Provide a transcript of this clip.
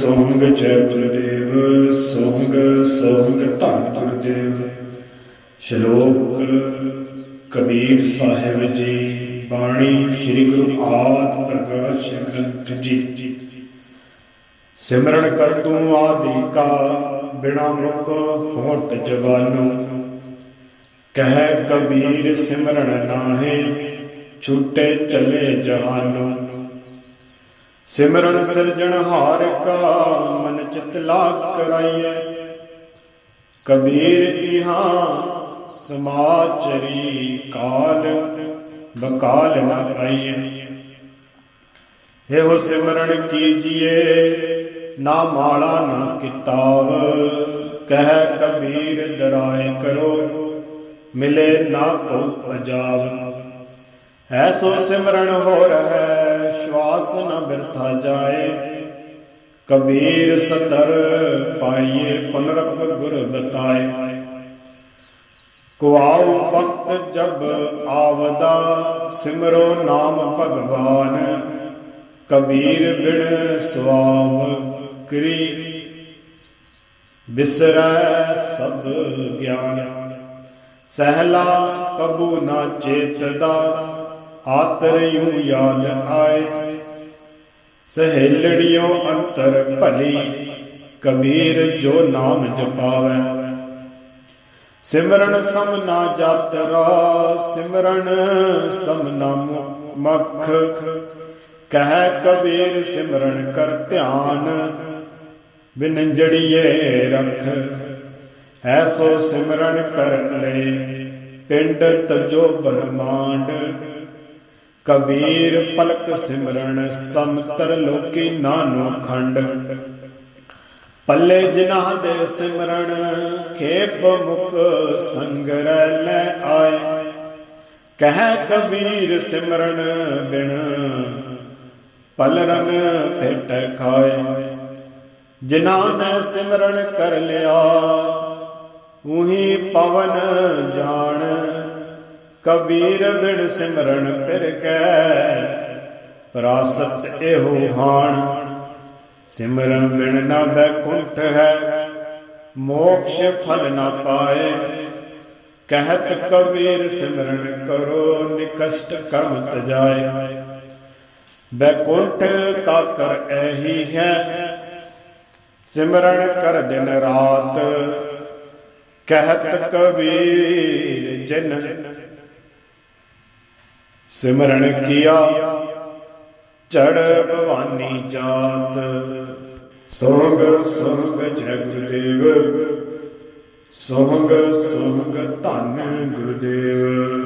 ਸੋਹੰਗ ਜੈ ਗੁਰਦੇਵ ਸੋਹੰਗ ਸੋਹੰਗ ਧੰਨ ਗੁਰਦੇਵ ਸ਼ਲੋਕ ਕਬੀਰ ਸਾਹਿਬ ਜੀ, ਬਾਣੀ ਸ੍ਰੀ ਗੁਰੂ ਆਦ ਪ੍ਰਕਾਸ਼ ਗ੍ਰੰਥ ਜੀ। ਸਿਮਰਨ ਕਰ ਤੂੰ ਆਦਿ ਕਾ, ਬਿਨਾ ਮੁਖ ਹੋਤ ਜਵਾਨੋ। ਕਹਿ ਕਬੀਰ ਸਿਮਰਨ ਨਾਹੇ, ਛੂਟੇ ਚਲੇ ਜਹਾਨੋ। ਸਿਮਰਨ ਸਿਰਜਣਹਾਰ ਕਾ ਮਨ ਚਿਤ ਲਾਗ ਕਰਾਈਐ। ਕਬੀਰ ਇਹਾ ਸਮਾਚਰੀ ਕਾਲ, ਬਕਾਲ ਨ ਪਾਈਐ ਇਹੋ ਸਿਮਰਨ ਕੀਜੀਏ ਨਾ ਮਾਲਾ ਨਾ ਕਿਤਾਬ। ਕਹਿ ਕਬੀਰ ਦਰਾਏ ਕਰੋ, ਮਿਲੇ ਨਾ ਕੋ ਪਜਾਬ ਐਸੋ ਸਿਮਰਨ ਹੋ ਰਹੈ ਸ਼ਵਾਸ ਨ ਬਿਰਥਾ ਜਾਏ। ਕਬੀਰ ਸਤਰ ਪਾਈਏ ਪੁਨਰਪ ਗੁਰ ਬਤਾਏ। ਕੁਆਉ ਵਕਤ ਜਬ ਆਵਦਾ, ਸਿਮਰੋ ਨਾਮ ਭਗਵਾਨ। ਕਬੀਰ ਬਿਨ ਸੁਆਵ ਕਰੀ। ਬਿਸਰੈ ਸਭ ਗਿਆਨ। ਸਹਿਲਾ ਕਬੂ ਨਾ ਚੇਤਦਾ। ਆਤਰ ਯਾਦ ਆਏ। ਸਹੇਲੜਿਓ ਅੰਤਰ ਭਲੀ, ਕਬੀਰ ਜੋ ਨਾਮ ਜਪਾਵੈ। ਸਿਮਰਨ ਸਮ ਨਾ ਜਾਤਰਾ ਸਿਮਰਨ ਸਮ ਨਾ ਮਖ। ਕਹਿ ਕਬੀਰ ਸਿਮਰਨ ਕਰ ਧਿਆਨ, ਬਿਨੰਜੜੀਏ ਰਖ। ਐਸੋ ਸਿਮਰਨ ਕਰ ਲੈ, ਪਿੰਡ ਤਜੋ ਬਰਮਾਂਡ। ਕਬੀਰ ਪਲਕ ਸਿਮਰਨ ਸਮਤਰ ਲੋਕੀ ਨਾਨੋ ਖੰਡ। ਪੱਲੇ ਜਿਨ੍ਹਾਂ ਦੇ ਸਿਮਰਨ ਖੇਪ ਮੁਕ ਸੰਗਰ ਲੈ ਆਏ। ਕਹਿ ਕਬੀਰ ਸਿਮਰਨ ਬਿਨ ਪਲਰਨ ਭੇਟ ਖਾਏ। ਜਿਨ੍ਹਾਂ ਨੇ ਸਿਮਰਨ ਕਰ ਲਿਆ, ਉਹੀ ਪਵਨ ਜਾਣ। ਕਬੀਰ ਬਿਨ ਸਿਮਰਨ ਫਿਰ ਕੈ ਪ੍ਰਾਸਤ ਇਹੋ ਹਾਣ। ਸਿਮਰਨ ਬਿਨ ਨਾ ਬੈਕੁੰਠ ਹੈ, ਮੋਕਸ਼ ਫਲ ਨਾ ਪਾਏ। ਕਹਿਤ ਕਬੀਰ ਸਿਮਰਨ ਕਰੋ, ਨਿਕਸ਼ਟ ਕਰਮ ਤਜਾਏ। ਬੈਕੁੰਠ ਕਾ ਕਰ ਐਹੀ ਹੈ, ਸਿਮਰਨ ਕਰ ਦਿਨ ਰਾਤ। ਕਹਿਤ ਕਬੀਰ ਜਿਨ ਸਿਮਰਨ ਕੀਆ ਚੜ ਭਵਾਨੀ ਜਾਤ। ਸੋਹਗ ਸੋਹਗ ਜਗ ਦੇਵ ਸੋਹਗ ਸੋਹਗ ਧੰਨ ਗੁਰਦੇਵ।